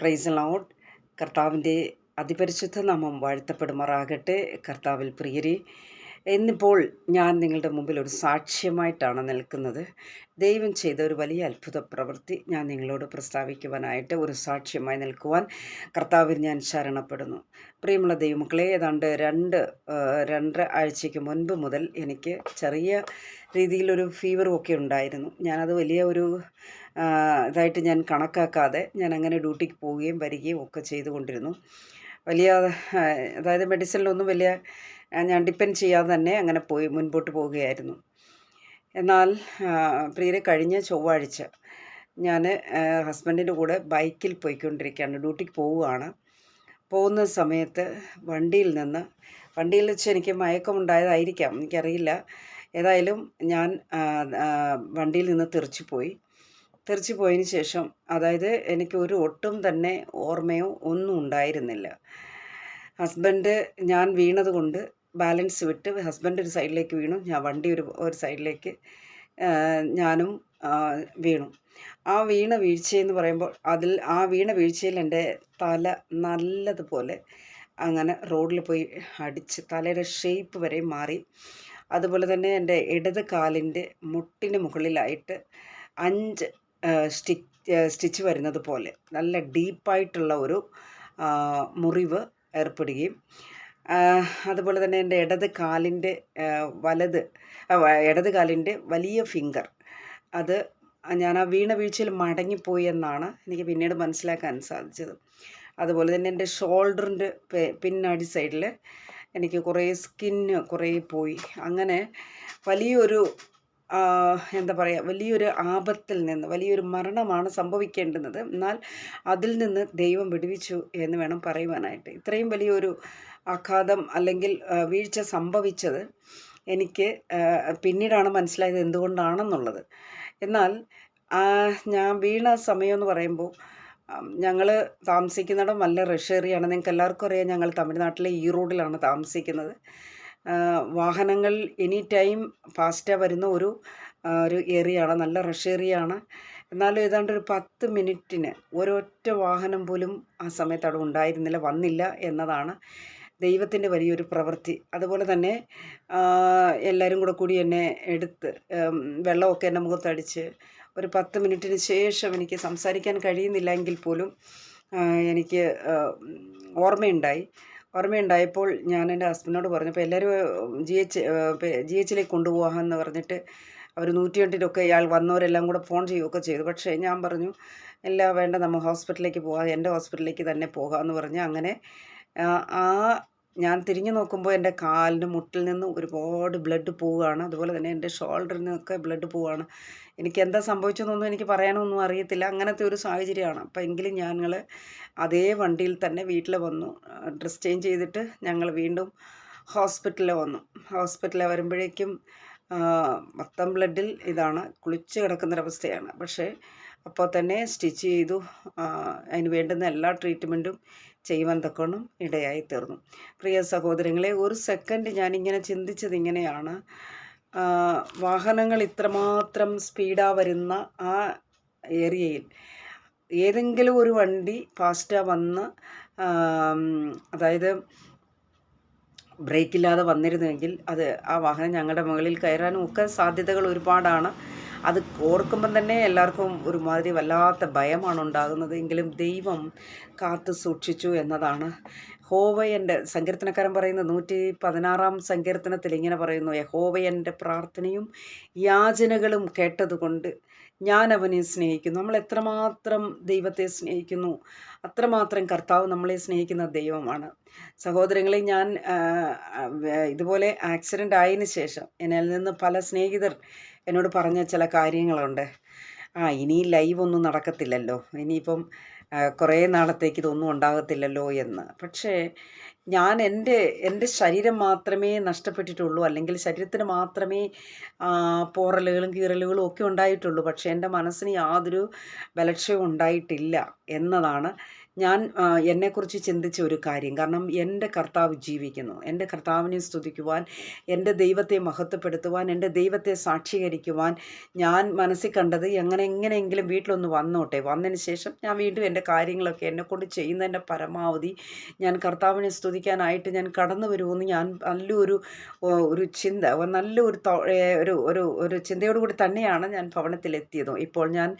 Price load കർത്താവിന്റെ അതിപരിശുദ്ധ നാമം വാഴ്ത്തപ്പെടുമാറാകട്ടെ. കർത്താവിൽ പ്രിയരെ എന്നിപ്പോൾ ഞാൻ നിങ്ങളുടെ മുമ്പിൽ ഒരു സാക്ഷ്യമായിട്ടാണ് നിൽക്കുന്നത്. ദൈവം ചെയ്ത ഒരു വലിയ അത്ഭുത പ്രവൃത്തി ഞാൻ നിങ്ങളോട് പ്രസ്താവിക്കുവാനായിട്ട് ഒരു സാക്ഷ്യമായി നിൽക്കുവാൻ കർത്താവിൽ ഞാൻ ശരണപ്പെടുന്നു. പ്രിയമുള്ള ദൈവമക്കളെ ഏതാണ്ട് രണ്ട് രണ്ടര ആഴ്ചയ്ക്ക് മുൻപ് മുതൽ എനിക്ക് ചെറിയ രീതിയിലൊരു ഫീവറും ഒക്കെ ഉണ്ടായിരുന്നു. ഞാനത് വലിയ ഒരു ഇതായിട്ട് ഞാൻ കണക്കാക്കാതെ ഞാൻ അങ്ങനെ ഡ്യൂട്ടിക്ക് പോവുകയും വരികയും ഒക്കെ ചെയ്തുകൊണ്ടിരുന്നു. വലിയ അതായത് മെഡിസിനിലൊന്നും വലിയ ഞാൻ ഡിപ്പെൻഡ് ചെയ്യാതെ തന്നെ അങ്ങനെ പോയി മുൻപോട്ട് പോവുകയായിരുന്നു. എന്നാൽ പ്രിയരെ കഴിഞ്ഞ ചൊവ്വാഴ്ച ഞാൻ ഹസ്ബൻഡിന്റെ കൂടെ ബൈക്കിൽ പോയിക്കൊണ്ടിരിക്കുകയാണ്. ഡ്യൂട്ടിക്ക് പോവുകയാണ്. പോകുന്ന സമയത്ത് വണ്ടിയിൽ നിന്ന് വണ്ടിയിൽ വെച്ച് എനിക്ക് മയക്കമുണ്ടായതായിരിക്കാം. എനിക്കറിയില്ല. ഏതായാലും ഞാൻ വണ്ടിയിൽ നിന്ന് തെറിച്ചു പോയി തെറിച്ചു പോയതിന് ശേഷം അതായത് എനിക്ക് ഒരു ഒട്ടും തന്നെ ഓർമ്മയോ ഒന്നും ഉണ്ടായിരുന്നില്ല. ഹസ്ബൻഡ് ഞാൻ വീണത് കൊണ്ട് ബാലൻസ് വിട്ട് ഹസ്ബൻഡ് ഒരു സൈഡിലേക്ക് വീണു. ഞാൻ വണ്ടി ഒരു ഒരു സൈഡിലേക്ക് ഞാനും വീണു. ആ വീണ വീഴ്ചയെന്ന് പറയുമ്പോൾ അതിൽ ആ വീണ വീഴ്ചയിൽ എന്റെ തല നല്ലതുപോലെ അങ്ങനെ റോഡിൽ പോയി അടിച്ച് തലയുടെ ഷേപ്പ് വരെ മാറി. അതുപോലെ തന്നെ എന്റെ ഇടത് കാലിന്റെ മുട്ടിന് മുകളിലായിട്ട് അഞ്ച് സ്റ്റിച്ച് സ്റ്റിച്ച് വരുന്നത് പോലെ നല്ല ഡീപ്പായിട്ടുള്ള ഒരു മുറിവ് ഏർപ്പെടുകയും അതുപോലെ തന്നെ എന്റെ ഇടത് കാലിന്റെ വലത് ഇടത് കാലിന്റെ വലിയ ഫിംഗർ. അത് ഞാൻ ആ വീണ വീഴ്ചയിൽ മടങ്ങിപ്പോയി എന്നാണ് എനിക്ക് പിന്നീട് മനസ്സിലാക്കാൻ സാധിച്ചത്. അതുപോലെ തന്നെ എന്റെ ഷോൾഡറിന്റെ പിന്നടി സൈഡിൽ എനിക്ക് കുറേ സ്കിന്ന് കുറേ പോയി. അങ്ങനെ വലിയൊരു എന്താ പറയുക വലിയൊരു ആപത്തിൽ നിന്ന് വലിയൊരു മരണമാണ് സംഭവിക്കേണ്ടുന്നത്. എന്നാൽ അതിൽ നിന്ന് ദൈവം വിടുവിച്ചു എന്ന് വേണം പറയുവാനായിട്ട്. ഇത്രയും വലിയൊരു ആഘാതം അല്ലെങ്കിൽ വീഴ്ച സംഭവിച്ചത് എനിക്ക് പിന്നീടാണ് മനസ്സിലായത് എന്തുകൊണ്ടാണെന്നുള്ളത്. എന്നാൽ ഞാൻ വീണ സമയം എന്ന് പറയുമ്പോൾ ഞങ്ങൾ താമസിക്കുന്നിടം നല്ല റഷേറിയാണ് നിങ്ങൾക്ക് എല്ലാവർക്കും അറിയാം ഞങ്ങൾ തമിഴ്നാട്ടിലെ ഈ റോഡിലാണ് താമസിക്കുന്നത്. വാഹനങ്ങൾ എനി ടൈം ഫാസ്റ്റാ വരുന്ന ഒരു ഒരു ഏരിയയാണ് നല്ല റഷ് ഏരിയയാണ് എന്നാലും ഏതാണ്ട് ഒരു പത്ത് മിനിറ്റിന് ഒരൊറ്റ വാഹനം പോലും ആ സമയത്ത് അവിടെ ഉണ്ടായിരുന്നില്ല വന്നില്ല എന്നതാണ് ദൈവത്തിന്റെ വലിയൊരു പ്രവൃത്തി. അതുപോലെ തന്നെ എല്ലാവരും കൂടെ കൂടി എന്നെ എടുത്ത് വെള്ളമൊക്കെ എന്റെ മുഖത്തടിച്ച് ഒരു പത്ത് മിനിറ്റിന് ശേഷം എനിക്ക് സംസാരിക്കാൻ കഴിയുന്നില്ല എങ്കിൽ പോലും എനിക്ക് ഓർമ്മയുണ്ടായി. ഓർമ്മയുണ്ടായപ്പോൾ ഞാൻ എന്റെ ഹസ്ബൻഡിനോട് പറഞ്ഞപ്പോൾ എല്ലാവരും ജി എച്ച് ജി എച്ചിലേക്ക് കൊണ്ടുപോകാമെന്ന് പറഞ്ഞിട്ട് അവർ നൂറ്റിയെട്ടിലൊക്കെ ഇയാൾ വന്നവരെല്ലാം കൂടെ ഫോൺ ചെയ്യുകയൊക്കെ ചെയ്തു. പക്ഷേ ഞാൻ പറഞ്ഞു എല്ലാം വേണ്ട നമ്മൾ ഹോസ്പിറ്റലിലേക്ക് പോകാം എന്റെ ഹോസ്പിറ്റലിലേക്ക് തന്നെ പോകാമെന്ന് പറഞ്ഞ് അങ്ങനെ ആ, ആ ഞാൻ തിരിഞ്ഞു നോക്കുമ്പോൾ എന്റെ കാലിന് മുട്ടിൽ നിന്ന് ഒരുപാട് ബ്ലഡ് പോവുകയാണ്. അതുപോലെ തന്നെ എന്റെ ഷോൾഡറിൽ നിന്നൊക്കെ ബ്ലഡ് പോവുകയാണ്. എനിക്ക് എന്താ സംഭവിച്ചതെന്നൊന്നും എനിക്ക് പറയാനൊന്നും അറിയത്തില്ല. അങ്ങനത്തെ ഒരു സാഹചര്യമാണ്. അപ്പോൾ എങ്കിലും ഞങ്ങൾ അതേ വണ്ടിയിൽ തന്നെ വീട്ടിൽ വന്നു. ഡ്രസ് ചേഞ്ച് ചെയ്തിട്ട് ഞങ്ങൾ വീണ്ടും ഹോസ്പിറ്റലിൽ വന്നു. ഹോസ്പിറ്റലിൽ വരുമ്പോഴേക്കും മൊത്തം ബ്ലഡിൽ ഇതാണ് കുളിച്ച് കിടക്കുന്നൊരവസ്ഥയാണ് പക്ഷേ അപ്പോൾ തന്നെ സ്റ്റിച്ച് ചെയ്തു. അതിന് വേണ്ടുന്ന എല്ലാ ട്രീറ്റ്മെന്റും ചെയ്യുവാൻ തക്കവണ്ണം ഇടയായി തീർന്നു പ്രിയ സഹോദരങ്ങളെ ഒരു സെക്കൻഡ് ഞാനിങ്ങനെ ചിന്തിച്ചത് ഇങ്ങനെയാണ് വാഹനങ്ങൾ ഇത്രമാത്രം സ്പീഡാ വരുന്ന ആ ഏരിയയിൽ ഏതെങ്കിലും ഒരു വണ്ടി ഫാസ്റ്റാ വന്ന് അതായത് ബ്രേക്കില്ലാതെ വന്നിരുന്നുവെങ്കിൽ അത് ആ വാഹനം ഞങ്ങളുടെ മുകളിൽ കയറാനും ഒക്കെ സാധ്യതകൾ ഒരുപാടാണ്. അത് ഓർക്കുമ്പം തന്നെ എല്ലാവർക്കും ഒരുമാതിരി വല്ലാത്ത ഭയമാണ് ഉണ്ടാകുന്നത്. എങ്കിലും ദൈവം കാത്തു സൂക്ഷിച്ചു എന്നതാണ്. ഹോവയന്റെ സങ്കീർത്തനക്കാരൻ പറയുന്ന നൂറ്റി പതിനാറാം സങ്കീർത്തനത്തിൽ ഇങ്ങനെ പറയുന്നു യഹോവയന്റെ പ്രാർത്ഥനയും യാചനകളും കേട്ടതുകൊണ്ട് ഞാൻ അവനെ സ്നേഹിക്കുന്നു. നമ്മൾ എത്രമാത്രം ദൈവത്തെ സ്നേഹിക്കുന്നു അത്രമാത്രം കർത്താവ് നമ്മളെ സ്നേഹിക്കുന്ന ദൈവമാണ്. സഹോദരങ്ങളെ ഞാൻ ഇതുപോലെ ആക്സിഡന്റ് ആയതിനു ശേഷം എന്നിൽ നിന്ന് പല സ്നേഹിതർ എന്നോട് പറഞ്ഞ ചില കാര്യങ്ങളുണ്ട്. ആ ഇനി ലൈവ് ഒന്നും നടക്കത്തില്ലല്ലോ. ഇനിയിപ്പം കുറേ നാളത്തേക്ക് ഇതൊന്നും ഉണ്ടാകത്തില്ലല്ലോ എന്ന്. പക്ഷേ ഞാൻ എന്റെ എന്റെ ശരീരം മാത്രമേ നഷ്ടപ്പെട്ടിട്ടുള്ളൂ. അല്ലെങ്കിൽ ശരീരത്തിന് മാത്രമേ പോറലുകളും കീറലുകളും ഒക്കെ ഉണ്ടായിട്ടുള്ളൂ. പക്ഷേ എന്റെ മനസ്സിന് യാതൊരു ബലക്ഷയവും ഉണ്ടായിട്ടില്ല എന്നതാണ് ഞാൻ എന്നെക്കുറിച്ച് ചിന്തിച്ച ഒരു കാര്യം. കാരണം എന്റെ കർത്താവ് ജീവിക്കുന്നു. എന്റെ കർത്താവിനെ സ്തുതിക്കുവാൻ എന്റെ ദൈവത്തെ മഹത്വപ്പെടുത്തുവാൻ എന്റെ ദൈവത്തെ സാക്ഷീകരിക്കുവാൻ ഞാൻ മനസ്സിൽ കണ്ടത് എങ്ങനെ എങ്ങനെയെങ്കിലും വീട്ടിലൊന്ന് വന്നോട്ടെ. വന്നതിന് ശേഷം ഞാൻ വീണ്ടും എന്റെ എന്റെ കാര്യങ്ങളൊക്കെ എന്നെക്കൊണ്ട് ചെയ്യുന്നതിന്റെ പരമാവധി ഞാൻ കർത്താവിനെ സ്തുതിക്കാനായിട്ട് ഞാൻ കടന്നു വരുമെന്ന് ഞാൻ നല്ലൊരു ഒരു ചിന്ത നല്ലൊരു ഒരു ഒരു ഒരു ചിന്തയോടുകൂടി തന്നെയാണ് ഞാൻ ഭവനത്തിലെത്തിയതും. ഇപ്പോൾ ഞാൻ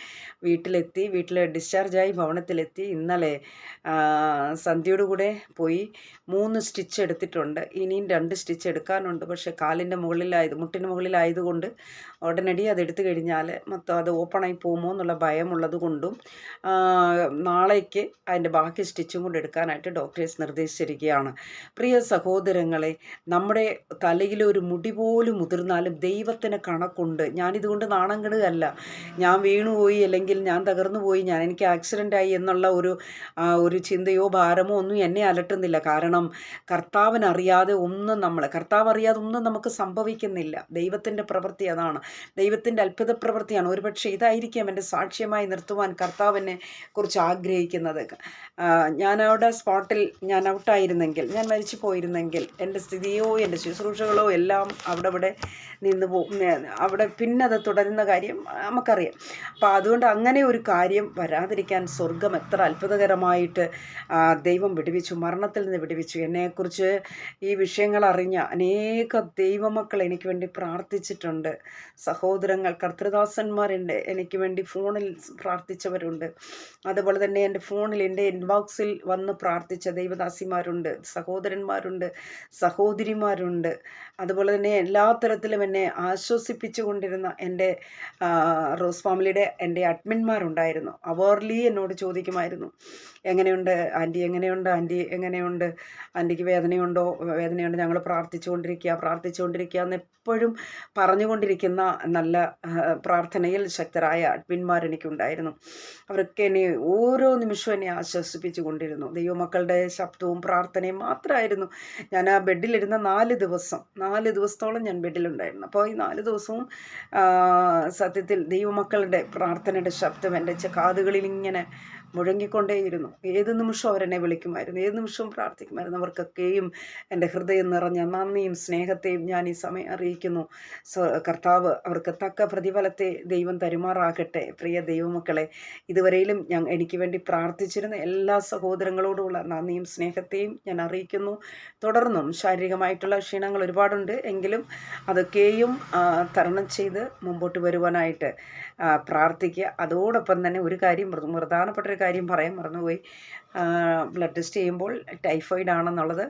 വീട്ടിലെത്തി വീട്ടിൽ ഡിസ്ചാർജായി ഭവനത്തിലെത്തി. ഇന്നലെ സന്ധ്യയോടുകൂടെ പോയി മൂന്ന് സ്റ്റിച്ച് എടുത്തിട്ടുണ്ട്. ഇനിയും രണ്ട് സ്റ്റിച്ച് എടുക്കാനുണ്ട്. പക്ഷേ കാലിന്റെ മുകളിലായത് മുട്ടിന് മുകളിലായതുകൊണ്ട് ഉടനടി അത് എടുത്തു കഴിഞ്ഞാൽ മൊത്തം അത് ഓപ്പണായി പോകുമോ എന്നുള്ള ഭയമുള്ളത് കൊണ്ടും നാളേക്ക് അതിന്റെ ബാക്കി സ്റ്റിച്ചും കൊണ്ട് എടുക്കാനായിട്ട് ഡോക്ടേഴ്സ് നിർദ്ദേശിച്ചിരിക്കുകയാണ്. പ്രിയ സഹോദരങ്ങളെ നമ്മുടെ തലയിൽ ഒരു മുടി പോലും മുതിർന്നാലും ദൈവത്തിന് കണക്കുണ്ട്. ഞാനിതുകൊണ്ട് നാണം കെടുകയല്ല ഞാൻ വീണുപോയി അല്ലെങ്കിൽ ഞാൻ തകർന്നു പോയി ഞാൻ എനിക്ക് ആക്സിഡന്റ് ആയി എന്നുള്ള ഒരു ഒരു ചിന്തയോ ഭാരമോ ഒന്നും എന്നെ അലട്ടുന്നില്ല. കാരണം കർത്താവിനറിയാതെ ഒന്നും നമ്മൾ കർത്താവ് അറിയാതെ ഒന്നും നമുക്ക് സംഭവിക്കുന്നില്ല. ദൈവത്തിന്റെ പ്രവൃത്തി അതാണ്. ദൈവത്തിന്റെ അത്ഭുത പ്രവൃത്തിയാണ് ഒരുപക്ഷെ ഇതായിരിക്കാം എന്റെ സാക്ഷ്യമായി നിർത്തുവാൻ കർത്താവിനെ കുറിച്ച് ആഗ്രഹിക്കുന്നത്. ഞാൻ അവിടെ സ്പോട്ടിൽ ഞാൻ ഔട്ടായിരുന്നെങ്കിൽ ഞാൻ മരിച്ചു പോയിരുന്നെങ്കിൽ എന്റെ സ്ഥിതിയോ എന്റെ ശുശ്രൂഷകളോ എല്ലാം അവിടെ ഇവിടെ നിന്ന് പോകും അവിടെ പിന്നെ അത് തുടരുന്ന കാര്യം നമുക്കറിയാം. അപ്പോൾ അതുകൊണ്ട് അങ്ങനെ ഒരു കാര്യം വരാതിരിക്കാൻ സ്വർഗം എത്ര അത്ഭുതകരമായിട്ട് ദൈവം വിടുവിച്ചു മരണത്തിൽ നിന്ന് വിടുവിച്ചു. എന്നെക്കുറിച്ച് ഈ വിഷയങ്ങൾ അറിഞ്ഞ അനേക ദൈവമക്കൾ എനിക്ക് വേണ്ടി പ്രാർത്ഥിച്ചിട്ടുണ്ട്. സഹോദരങ്ങൾ കർത്തൃദാസന്മാരുണ്ട് എനിക്ക് വേണ്ടി ഫോണിൽ പ്രാർത്ഥിച്ചവരുണ്ട്. അതുപോലെ തന്നെ എന്റെ ഫോണിൽ എന്റെ ഇൻബോക്സിൽ വന്ന് പ്രാർത്ഥിച്ച ദൈവദാസിമാരുണ്ട് സഹോദരന്മാരുണ്ട് സഹോദരിമാരുണ്ട്. അതുപോലെ തന്നെ എല്ലാ തരത്തിലും എന്നെ ആശ്വസിപ്പിച്ചു കൊണ്ടിരുന്ന എന്റെ റോസ് ഫാമിലിയുടെ എന്റെ അഡ്മിന്മാരുണ്ടായിരുന്നു അവർലി എന്നോട് ചോദിക്കുമായിരുന്നു എങ്ങനെയുണ്ട്? ആന്റി എങ്ങനെയുണ്ട്? ആന്റി എങ്ങനെയുണ്ട്? ആന്റിക്ക് വേദനയുണ്ടോ? വേദനയുണ്ട്? ഞങ്ങൾ പ്രാർത്ഥിച്ചുകൊണ്ടിരിക്കുക പ്രാർത്ഥിച്ചുകൊണ്ടിരിക്കുക എന്ന് എപ്പോഴും പറഞ്ഞുകൊണ്ടിരിക്കുന്ന നല്ല പ്രാർത്ഥനയിൽ ശക്തരായ അഡ്മിന്മാർ എനിക്കുണ്ടായിരുന്നു അവരൊക്കെ എന്നെ ഓരോ നിമിഷവും എന്നെ ആശ്വസിപ്പിച്ചു കൊണ്ടിരുന്നു ദൈവമക്കളുടെ ശബ്ദവും പ്രാർത്ഥനയും മാത്രമായിരുന്നു. ഞാൻ ആ ബെഡിലിരുന്ന നാല് ദിവസം നാല് ദിവസത്തോളം ഞാൻ ബെഡിലുണ്ടായിരുന്നു. അപ്പോൾ ഈ നാല് ദിവസവും സത്യത്തിൽ ദൈവമക്കളുടെ പ്രാർത്ഥനയുടെ ശബ്ദം എന്റെ കാതുകളിൽ ഇങ്ങനെ മുഴങ്ങിക്കൊണ്ടേയിരുന്നു. ഏത് നിമിഷവും അവരെന്നെ വിളിക്കുമായിരുന്നു. ഏത് നിമിഷവും പ്രാർത്ഥിക്കുമായിരുന്നു. അവർക്കൊക്കെയും എന്റെ ഹൃദയം നിറഞ്ഞ നന്ദിയും സ്നേഹത്തെയും ഞാൻ ഈ സമയം അറിയിക്കുന്നു. കർത്താവ് അവർക്ക് തക്ക പ്രതിഫലത്തെ ദൈവം തരുമാറാകട്ടെ. പ്രിയ ദൈവമക്കളെ ഇതുവരെയും ഞാൻ എനിക്ക് വേണ്ടി പ്രാർത്ഥിച്ചിരുന്ന എല്ലാ സഹോദരങ്ങളോടുമുള്ള നന്ദിയും സ്നേഹത്തെയും ഞാൻ അറിയിക്കുന്നു. തുടർന്നും ശാരീരികമായിട്ടുള്ള ക്ഷീണങ്ങൾ ഒരുപാടുണ്ട്. എങ്കിലും അതൊക്കെയും തരണം ചെയ്ത് മുമ്പോട്ട് വരുവാനായിട്ട് പ്രാർത്ഥിക്കുക. അതോടൊപ്പം തന്നെ ഒരു കാര്യം പ്രധാനപ്പെട്ട ഒരു കാര്യം പറയാൻ മറന്നുപോയി. ബ്ലഡ് ടെസ്റ്റ് ചെയ്യുമ്പോൾ ടൈഫോയിഡ് ആണെന്നുള്ളത്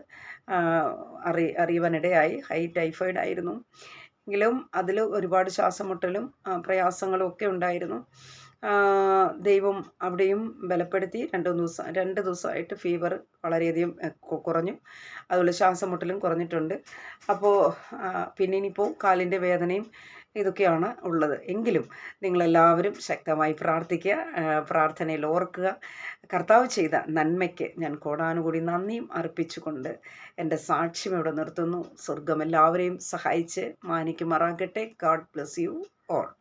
അറി അറിയുവാനിടയായി. ഹൈ ടൈഫോയിഡ് ആയിരുന്നു എങ്കിലും അതിൽ ഒരുപാട് ശ്വാസമുട്ടലും പ്രയാസങ്ങളും ഒക്കെ ഉണ്ടായിരുന്നു. ദൈവം അവിടെയും ബലപ്പെടുത്തി രണ്ട് ദിവസം രണ്ട് ദിവസമായിട്ട് ഫീവർ വളരെയധികം കുറഞ്ഞു. അതുപോലെ ശ്വാസമുട്ടലും കുറഞ്ഞിട്ടുണ്ട്. അപ്പോൾ പിന്നെ ഇനിയിപ്പോൾ കാലിന്റെ വേദനയും ഇതൊക്കെയാണ് ഉള്ളത്. എങ്കിലും നിങ്ങളെല്ലാവരും ശക്തമായി പ്രാർത്ഥിക്കുക പ്രാർത്ഥനയിൽ ഓർക്കുക. കർത്താവ് ചെയ്ത നന്മയ്ക്ക് ഞാൻ കോടാനുകൂടി നന്ദിയും അർപ്പിച്ചുകൊണ്ട് എന്റെ സാക്ഷ്യം ഇവിടെ നിർത്തുന്നു. സ്വർഗം എല്ലാവരെയും സഹായിച്ച് മാനിക്കുമാറാകട്ടെ. God bless you all.